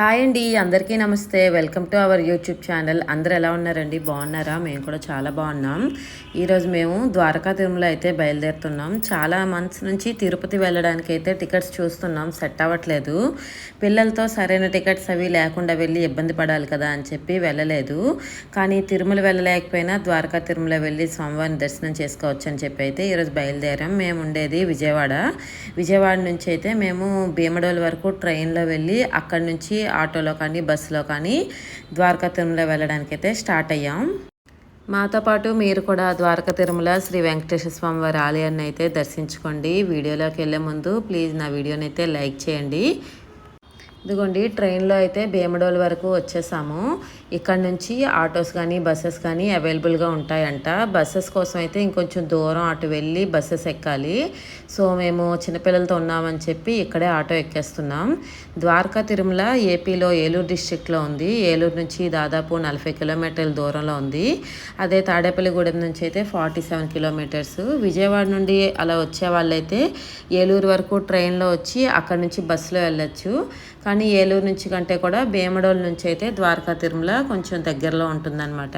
Hi అండి అందరికీ నమస్తే. Welcome to our YouTube channel. అందరు ఎలా ఉన్నారండి? బాగున్నారా? మేము కూడా చాలా బాగున్నాం. ఈరోజు మేము ద్వారకా తిరుమల అయితే బయలుదేరుతున్నాం. చాలా మంత్స్ నుంచి తిరుపతి వెళ్ళడానికి అయితే టికెట్స్ చూస్తున్నాం. సెట్ అవ్వట్లేదు. పిల్లలతో సరైన టికెట్స్ అవి లేకుండా వెళ్ళి ఇబ్బంది పడాలి కదా అని చెప్పి వెళ్ళలేదు. కానీ తిరుమల వెళ్ళలేకపోయినా ద్వారకా తిరుమల వెళ్ళి స్వామివారిని దర్శనం చేసుకోవచ్చు అని చెప్పి అయితే ఈరోజు బయలుదేరాం. మేము ఉండేది విజయవాడ. విజయవాడ నుంచి అయితే మేము భీమడోల్ వరకు ట్రైన్లో వెళ్ళి అక్కడి నుంచి ఆటోలో కానీ బస్సులో కానీ ద్వారకా తిరుమల వెళ్ళడానికి అయితే స్టార్ట్ అయ్యాం. మాతో పాటు మీరు కూడా ద్వారకా తిరుమల శ్రీ వెంకటేశ్వర స్వామి వారి ఆలయాన్ని అయితే దర్శించుకోండి. వీడియోలోకి వెళ్ళే ముందు ప్లీజ్ నా వీడియోని అయితే లైక్ చేయండి. ఇదిగోండి ట్రైన్లో అయితే భీమడోల్ వరకు వచ్చేసాము. ఇక్కడ నుంచి ఆటోస్ కానీ బస్సెస్ కానీ అవైలబుల్గా ఉంటాయంట. బస్సెస్ కోసం అయితే ఇంకొంచెం దూరం అటు వెళ్ళి బస్సెస్ ఎక్కాలి. సో మేము చిన్నపిల్లలతో ఉన్నామని చెప్పి ఇక్కడే ఆటో ఎక్కేస్తున్నాం. ద్వారకా తిరుమల ఏపీలో ఏలూరు డిస్టిక్లో ఉంది. ఏలూరు నుంచి దాదాపు నలభై కిలోమీటర్ల దూరంలో ఉంది. అదే తాడేపల్లిగూడెం నుంచి అయితే ఫార్టీ సెవెన్ కిలోమీటర్స్. విజయవాడ నుండి అలా వచ్చే వాళ్ళైతే ఏలూరు వరకు ట్రైన్లో వచ్చి అక్కడ నుంచి బస్సులో వెళ్ళొచ్చు. కానీ ఏలూరు నుంచి కంటే కూడా భీమడోల్ నుంచి అయితే ద్వారకా తిరుమల కొంచెం దగ్గరలో ఉంటుందన్నమాట.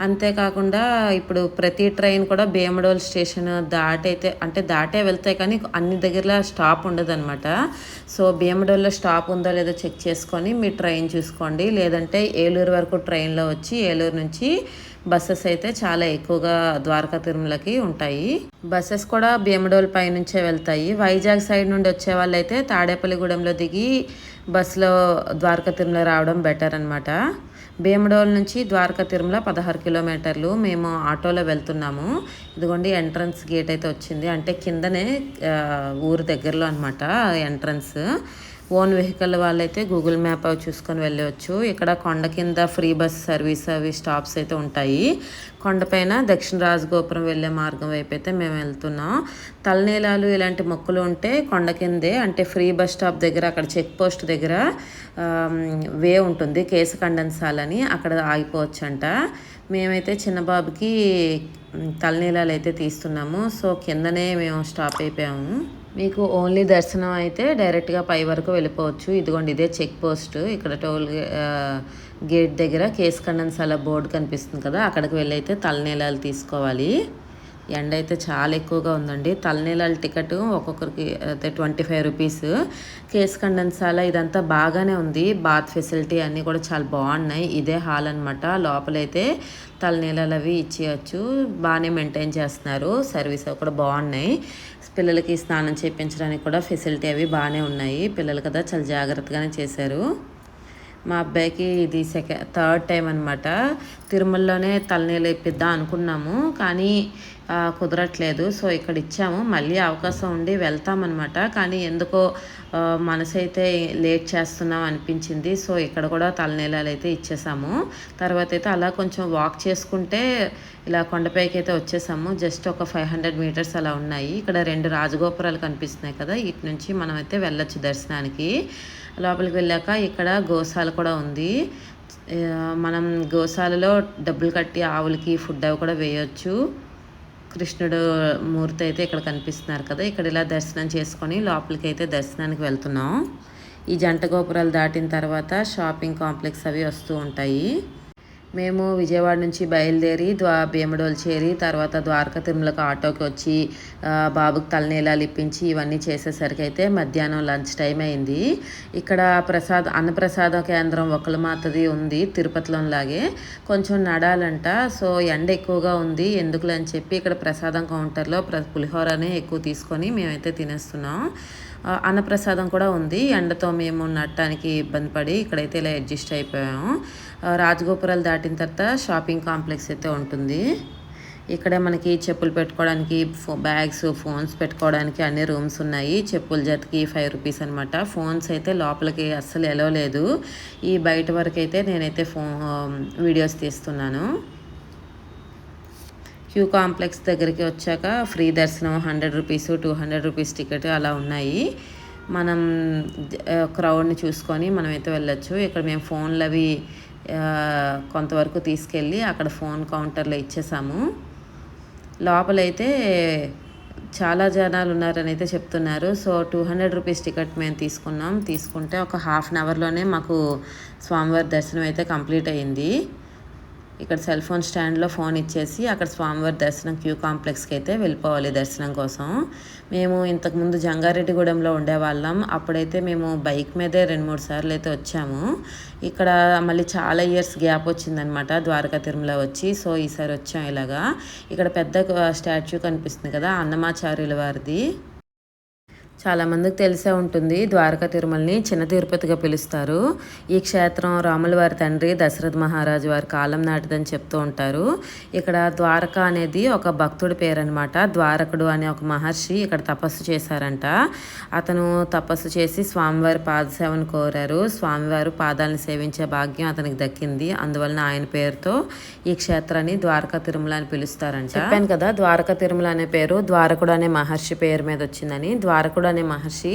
అంతేకాకుండా ఇప్పుడు ప్రతి ట్రైన్ కూడా భీమడోల్ స్టేషన్ దాటైతే అంటే దాటే వెళ్తాయి కానీ అన్ని దగ్గరలో స్టాప్ ఉండదన్నమాట. సో భీమడోల్లో స్టాప్ ఉందో లేదో చెక్ చేసుకొని మీ ట్రైన్ చూసుకోండి. లేదంటే ఏలూరు వరకు ట్రైన్లో వచ్చి ఏలూరు నుంచి బస్సెస్ అయితే చాలా ఎక్కువగా ద్వారకా తిరుమలకి ఉంటాయి. బస్సెస్ కూడా భీమడోల్ పై నుంచే వెళ్తాయి. వైజాగ్ సైడ్ నుండి వచ్చే వాళ్ళైతే తాడేపల్లిగూడెంలో దిగి బస్సులో ద్వారకా తిరుమల రావడం బెటర్ అనమాట భీమడోల్ నుంచి ద్వారకా తిరుమల పదహారు కిలోమీటర్లు మేము ఆటోలో వెళ్తున్నాము. ఇదిగోండి ఎంట్రన్స్ గేట్ అయితే వచ్చింది. అంటే కిందనే ఊరు దగ్గరలో అనమాట ఎంట్రన్స్ ఓన్ వెహికల్ వాళ్ళైతే గూగుల్ మ్యాప్ అవి చూసుకొని వెళ్ళవచ్చు. ఇక్కడ కొండ కింద ఫ్రీ బస్ సర్వీస్ అవి స్టాప్స్ అయితే ఉంటాయి. కొండపైన దక్షిణ రాజగోపురం వెళ్ళే మార్గం వైపు అయితే మేము వెళ్తున్నాం. తలనీలాలు ఇలాంటి మొక్కలు ఉంటే కొండ కిందే అంటే ఫ్రీ బస్ స్టాప్ దగ్గర అక్కడ చెక్ పోస్ట్ దగ్గర వే ఉంటుంది కేసు కండెన్సాలని అక్కడ ఆగిపోవచ్చు అంట మేమైతే చిన్నబాబుకి తలనీలాలు అయితే తీస్తున్నాము. సో కిందనే మేము స్టాప్ అయిపోయాము. మీకు ఓన్లీ దర్శనం అయితే డైరెక్ట్గా పై వరకు వెళ్ళిపోవచ్చు. ఇదిగోండి ఇదే చెక్ పోస్ట్. ఇక్కడ టోల్ గేట్ దగ్గర కేసు కండన్సాల బోర్డు కనిపిస్తుంది కదా అక్కడికి వెళ్ళి అయితే తలనీలాలు తీసుకోవాలి. ఎండ అయితే చాలా ఎక్కువగా ఉందండి. తలనీలాల టికెట్ ఒక్కొక్కరికి అయితే ట్వంటీ ఫైవ్ రూపీస్. కేస్ కండెన్సాల ఇదంతా బాగానే ఉంది. బాత్ ఫెసిలిటీ అన్నీ కూడా చాలా బాగున్నాయి. ఇదే హాల్ అనమాట లోపలైతే తలనీలాలు అవి ఇచ్చేయచ్చు. బాగానే మెయింటైన్ చేస్తున్నారు. సర్వీస్ అవి కూడా బాగున్నాయి. పిల్లలకి స్నానం చేయించడానికి కూడా ఫెసిలిటీ అవి బాగానే ఉన్నాయి. పిల్లలు కదా చాలా జాగ్రత్తగానే చేశారు. మా అబ్బాయికి ఇది సెకండ్ థర్డ్ టైం అనమాట తిరుమలలోనే తలనీళ్ళు ఇప్పిద్దాం అనుకున్నాము. కానీ కుదరట్లేదు. సో ఇక్కడ ఇచ్చాము మళ్ళీ అవకాశం ఉండి వెళ్తామన్నమాట. కానీ ఎందుకో మనసు అయితే లేట్ చేస్తున్నాం అనిపించింది. సో ఇక్కడ కూడా తలనీలాలు అయితే ఇచ్చేసాము. తర్వాత అయితే అలా కొంచెం వాక్ చేసుకుంటే ఇలా కొండపైకి అయితే వచ్చేసాము. జస్ట్ ఒక ఫైవ్ హండ్రెడ్ మీటర్స్ అలా ఉన్నాయి. ఇక్కడ రెండు రాజగోపురాలు కనిపిస్తున్నాయి కదా ఇటు నుంచి మనం అయితే వెళ్ళొచ్చు దర్శనానికి. లోపలికి వెళ్ళాక ఇక్కడ గోశాల కూడా ఉంది. మనం గోశాలలో డబ్బులు కట్టి ఆవులకి ఫుడ్ అవి కూడా వేయొచ్చు. కృష్ణుడు మూర్తి అయితే ఇక్కడ కనిపిస్తున్నారు కదా. ఇక్కడ ఇలా దర్శనం చేసుకొని లోపలికి అయితే దర్శనానికి వెళ్తున్నాం. ఈ జంట గోపురాలు దాటిన తర్వాత షాపింగ్ కాంప్లెక్స్ అవి వస్తూ ఉంటాయి. మేము విజయవాడ నుంచి బయలుదేరి ద్వా భీమడోలు చేరి తర్వాత ద్వారకా తిరుమలకు ఆటోకి వచ్చి బాబుకి తలనీలాలు ఇప్పించి ఇవన్నీ చేసేసరికి అయితే మధ్యాహ్నం లంచ్ టైం అయింది. ఇక్కడ ప్రసాద అన్నప్రసాద కేంద్రం ఒకలమాతది ఉంది తిరుపతిలోలాగే కొంచెం నడాలంట సో ఎండ ఎక్కువగా ఉంది ఎందుకులని చెప్పి ఇక్కడ ప్రసాదం కౌంటర్లో ప్ర పులిహోరనే ఎక్కువ తీసుకొని మేమైతే తినేస్తున్నాం. అన్నప్రసాదం కూడా ఉంది. ఎండతో మేము నట్టడానికి ఇబ్బంది పడి ఇక్కడైతే ఇలా అడ్జస్ట్ అయిపోయాము. రాజగోపురాలు దాటిన తర్వాత షాపింగ్ కాంప్లెక్స్ అయితే ఉంటుంది. ఇక్కడే మనకి చెప్పులు పెట్టుకోవడానికి ఫో బ్యాగ్స్ ఫోన్స్ పెట్టుకోవడానికి అన్ని రూమ్స్ ఉన్నాయి. చెప్పుల జతకి ఫైవ్ రూపీస్ అనమాట ఫోన్స్ అయితే లోపలికి అస్సలు ఎలవలేదు ఈ బయట వరకు అయితే నేనైతే ఫో వీడియోస్ తీస్తున్నాను. క్యూ కాంప్లెక్స్ దగ్గరికి వచ్చాక ఫ్రీ దర్శనం hundred rupees two hundred rupees ticket అలా ఉన్నాయి. మనం క్రౌడ్ని చూసుకొని మనమైతే వెళ్ళొచ్చు. ఇక్కడ మేము ఫోన్లు అవి కొంతవరకు తీసుకెళ్ళి అక్కడ ఫోన్ కౌంటర్లో ఇచ్చేసాము. లోపలైతే చాలా జనాలు ఉన్నారని అయితే చెప్తున్నారు. So two hundred rupees ticket మేము తీసుకున్నాం. తీసుకుంటే ఒక హాఫ్ అన్ అవర్లోనే మాకు స్వామివారి దర్శనం అయితే కంప్లీట్ అయ్యింది. ఇక్కడ సెల్ ఫోన్ స్టాండ్లో ఫోన్ ఇచ్చేసి అక్కడ స్వామివారి దర్శనం క్యూ కాంప్లెక్స్కి అయితే వెళ్ళిపోవాలి దర్శనం కోసం. మేము ఇంతకుముందు జంగారెడ్డిగూడెంలో ఉండేవాళ్ళం. అప్పుడైతే మేము బైక్ మీదే రెండు మూడు సార్లు అయితే వచ్చాము. ఇక్కడ మళ్ళీ చాలా ఇయర్స్ గ్యాప్ వచ్చిందనమాట ద్వారకా తిరుమల వచ్చి. సో ఈసారి వచ్చాం ఇలాగా. ఇక్కడ పెద్ద స్టాచ్యూ కనిపిస్తుంది కదా అన్నమాచార్యుల వారిది. చాలామందికి తెలిసే ఉంటుంది. ద్వారకా తిరుమలని చిన్న తిరుపతిగా పిలుస్తారు. ఈ క్షేత్రం రాముల వారి తండ్రి దశరథ మహారాజు వారి కాలం నాటిదని చెప్తూ ఉంటారు. ఇక్కడ ద్వారక అనేది ఒక భక్తుడి పేరు అనమాట ద్వారకుడు అనే ఒక మహర్షి ఇక్కడ తపస్సు చేశారంట. అతను తపస్సు చేసి స్వామివారి పాదసేవను కోరారు. స్వామివారు పాదాలను సేవించే భాగ్యం అతనికి దక్కింది. అందువలన ఆయన పేరుతో ఈ క్షేత్రాన్ని ద్వారకా తిరుమల అని పిలుస్తారంట. చెప్పాను కదా ద్వారకా తిరుమల అనే పేరు ద్వారకుడు అనే మహర్షి పేరు మీద వచ్చిందని. ద్వారకుడు అనే మహర్షి.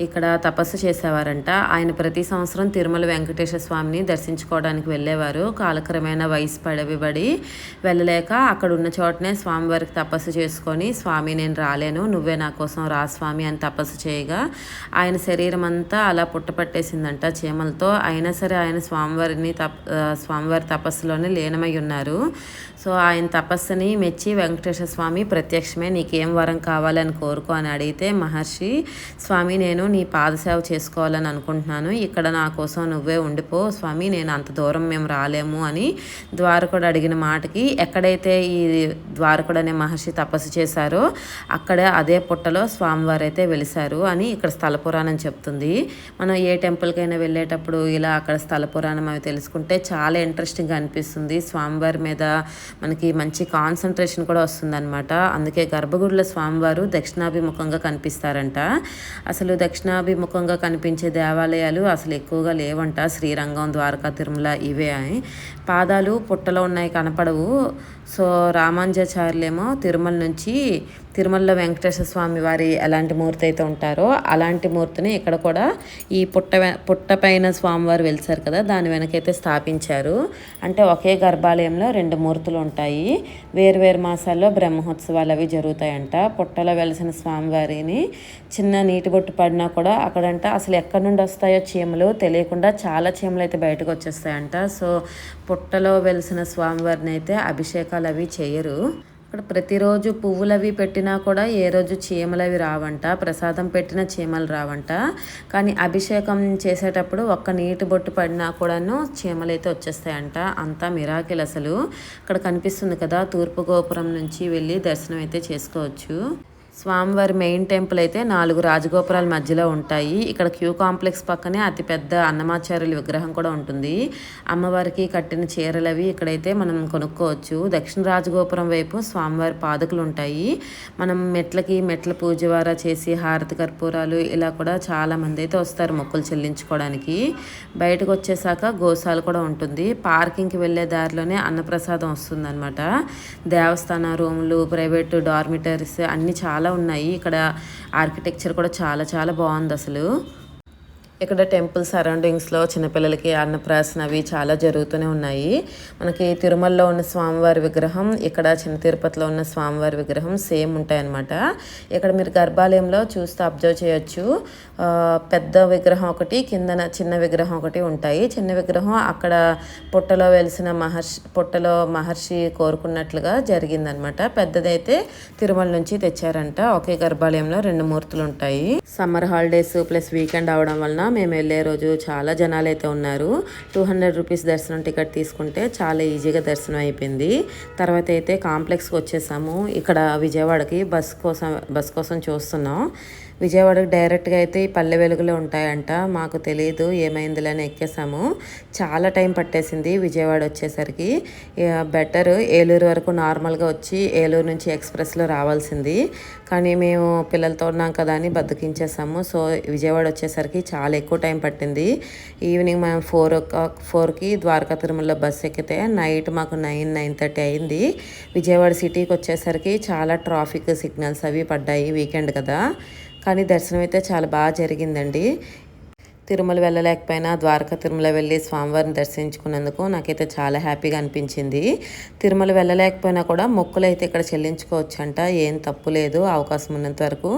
ఇక్కడ తపస్సు చేసేవారంట. ఆయన ప్రతి సంవత్సరం తిరుమల వెంకటేశ్వర స్వామిని దర్శించుకోవడానికి వెళ్ళేవారు. కాలక్రమేణా వయసు పడవిబడి వెళ్ళలేక అక్కడ ఉన్న చోటనే స్వామివారికి తపస్సు చేసుకొని స్వామి నేను రాలేను. నువ్వే నా కోసం రా స్వామి అని తపస్సు చేయగా ఆయన శరీరం అంతా అలా పుట్టపట్టేసిందంట. చీమలతో అయినా సరే ఆయన స్వామివారిని తప స్వామివారి తపస్సులోనే లీనమై ఉన్నారు. సో ఆయన తపస్సుని మెచ్చి వెంకటేశ్వర స్వామి ప్రత్యక్షమే నీకేం వరం కావాలని కోరుకో అని అడిగితే మహర్షి స్వామి నేను నీ పాదసేవ చేసుకోవాలని అనుకుంటున్నాను. ఇక్కడ నా కోసం నువ్వే ఉండిపో. స్వామి నేను అంత దూరం మేము రాలేము అని ద్వారకుడు అడిగిన మాటకి ఎక్కడైతే ఈ ద్వారకుడు అనే మహర్షి తపస్సు చేశారో అక్కడ అదే పుట్టలో స్వామివారు అయితే వెలిశారు అని ఇక్కడ స్థల పురాణం చెప్తుంది. మనం ఏ టెంపుల్కైనా వెళ్ళేటప్పుడు ఇలా అక్కడ స్థల పురాణం అవి తెలుసుకుంటే చాలా ఇంట్రెస్టింగ్గా అనిపిస్తుంది. స్వామివారి మీద మనకి మంచి కాన్సన్ట్రేషన్ కూడా వస్తుందన్నమాట. అందుకే గర్భగుడిలో స్వామివారు దక్షిణాభిముఖంగా కనిపిస్తారంట. అసలు దక్షిణాభిముఖంగా కనిపించే దేవాలయాలు అసలు ఎక్కువగా లేవంట. శ్రీరంగం ద్వారకా తిరుమల ఇవే. పాదాలు పుట్టలో ఉన్నాయి కనపడవు. సో రామాంజాచార్యులేమో తిరుమల నుంచి తిరుమలలో వెంకటేశ్వర స్వామి వారి ఎలాంటి మూర్తి అయితే ఉంటారో అలాంటి మూర్తిని ఇక్కడ కూడా ఈ పుట్ట పుట్టపైన స్వామివారు వెలిసారు కదా దాని వెనకైతే స్థాపించారు. అంటే ఒకే గర్భాలయంలో రెండు మూర్తులు ఉంటాయి. వేరు మాసాల్లో బ్రహ్మోత్సవాలు అవి జరుగుతాయంట. పుట్టలో వెలిసిన స్వామివారిని చిన్న నీటి బొట్టు పడినా కూడా అక్కడంట అసలు ఎక్కడి నుండి వస్తాయో చీమలు తెలియకుండా చాలా చీమలు అయితే బయటకు వచ్చేస్తాయంట. సో పుట్టలో వెలిసిన స్వామివారిని అయితే అభిషేకాలు అవి చేయరు. ఇక్కడ ప్రతిరోజు పువ్వులు అవి పెట్టినా కూడా ఏ రోజు చీమలు అవి రావంట ప్రసాదం పెట్టిన చీమలు రావంట. కానీ అభిషేకం చేసేటప్పుడు ఒక్క నీటి బొట్టు పడినా కూడాను చీమలు అయితే వచ్చేస్తాయంట. అంతా మిరాకిల్ అసలు. ఇక్కడ కనిపిస్తుంది కదా తూర్పు గోపురం నుంచి వెళ్ళి దర్శనం అయితే చేసుకోవచ్చు. స్వామివారి మెయిన్ టెంపుల్ అయితే నాలుగు రాజగోపురాల మధ్యలో ఉంటాయి. ఇక్కడ క్యూ కాంప్లెక్స్ పక్కనే అతిపెద్ద అన్నమాచార్యుల విగ్రహం కూడా ఉంటుంది. అమ్మవారికి కట్టిన చీరలు అవి ఇక్కడైతే మనం కొనుక్కోవచ్చు. దక్షిణ రాజగోపురం వైపు స్వామివారి పాదకులు ఉంటాయి. మనం మెట్లకి మెట్ల పూజవారా చేసి హారతి కర్పూరాలు ఇలా కూడా చాలా మంది అయితే వస్తారు మొక్కులు చెల్లించుకోవడానికి. బయటకు వచ్చేసాక గోశాల కూడా ఉంటుంది. పార్కింగ్కి వెళ్ళే దారిలోనే అన్నప్రసాదం వస్తుందన్నమాట. దేవస్థాన రూములు ప్రైవేటు డార్మిటరీస్ అన్నీ చాలా ఉన్నాయి. ఇక్కడ ఆర్కిటెక్చర్ కూడా చాలా చాలా బాగుంది అసలు ఇక్కడ టెంపుల్ సరౌండింగ్స్లో చిన్నపిల్లలకి అన్నప్రాసన అవి చాలా జరుగుతూనే ఉన్నాయి. మనకి తిరుమలలో ఉన్న స్వామివారి విగ్రహం ఇక్కడ చిన్న తిరుపతిలో ఉన్న స్వామివారి విగ్రహం సేమ్ ఉంటాయన్నమాట. ఇక్కడ మీరు గర్భాలయంలో చూస్తే అబ్జర్వ్ చేయొచ్చు. పెద్ద విగ్రహం ఒకటి కిందన చిన్న విగ్రహం ఒకటి ఉంటాయి. చిన్న విగ్రహం అక్కడ పుట్టలో వెలిసిన మహర్షి పుట్టలో మహర్షి కోరుకున్నట్లుగా జరిగిందనమాట పెద్దదైతే తిరుమల నుంచి తెచ్చారంట. ఒకే గర్భాలయంలో రెండు మూర్తులు ఉంటాయి. సమ్మర్ హాలిడేస్ ప్లస్ వీకెండ్ అవడం వలన మేము వెళ్ళే రోజు చాలా జనాలు అయితే ఉన్నారు. టూ హండ్రెడ్ రూపీస్ దర్శనం టికెట్ తీసుకుంటే చాలా ఈజీగా దర్శనం అయిపోయింది. తర్వాత అయితే కాంప్లెక్స్కి వచ్చేసాము. ఇక్కడ విజయవాడకి బస్ కోసం బస్ కోసం చూస్తున్నాం. విజయవాడకు డైరెక్ట్గా అయితే ఈ పల్లె వెలుగులో ఉంటాయంట. మాకు తెలియదు ఏమైందిలని ఎక్కేసాము. చాలా టైం పట్టేసింది విజయవాడ వచ్చేసరికి. బెటర్ ఏలూరు వరకు నార్మల్గా వచ్చి ఏలూరు నుంచి ఎక్స్ప్రెస్లో రావాల్సింది. కానీ మేము పిల్లలతో ఉన్నాం కదా అని బద్దకించేసాము సో విజయవాడ వచ్చేసరికి చాలా ఎక్కువ టైం పట్టింది. ఈవినింగ్ మేము ఫోర్ ఓ క్లాక్ ఫోర్కి ద్వారకా తిరుమలలో బస్సు ఎక్కితే నైట్ మాకు నైన్ నైన్ థర్టీ అయింది. విజయవాడ సిటీకి వచ్చేసరికి చాలా ట్రాఫిక్ సిగ్నల్స్ అవి పడ్డాయి వీకెండ్ కదా. కానీ దర్శనం అయితే చాలా బాగా జరిగిందండి. తిరుమల వెళ్ళలేకపోయినా ద్వారకా తిరుమల వెళ్ళి స్వామివారిని దర్శించుకున్నందుకు నాకైతే చాలా హ్యాపీగా అనిపించింది. తిరుమల వెళ్ళలేకపోయినా కూడా మొక్కులు అయితే ఇక్కడ చెల్లించుకోవచ్చంట. ఏం తప్పు లేదు అవకాశం ఉన్నంత వరకు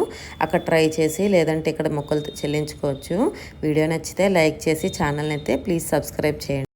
అక్కడ ట్రై చేసి లేదంటే ఇక్కడ మొక్కలు చెల్లించుకోవచ్చు. వీడియో నచ్చితే లైక్ చేసి ఛానల్ని అయితే ప్లీజ్ సబ్స్క్రైబ్ చేయండి.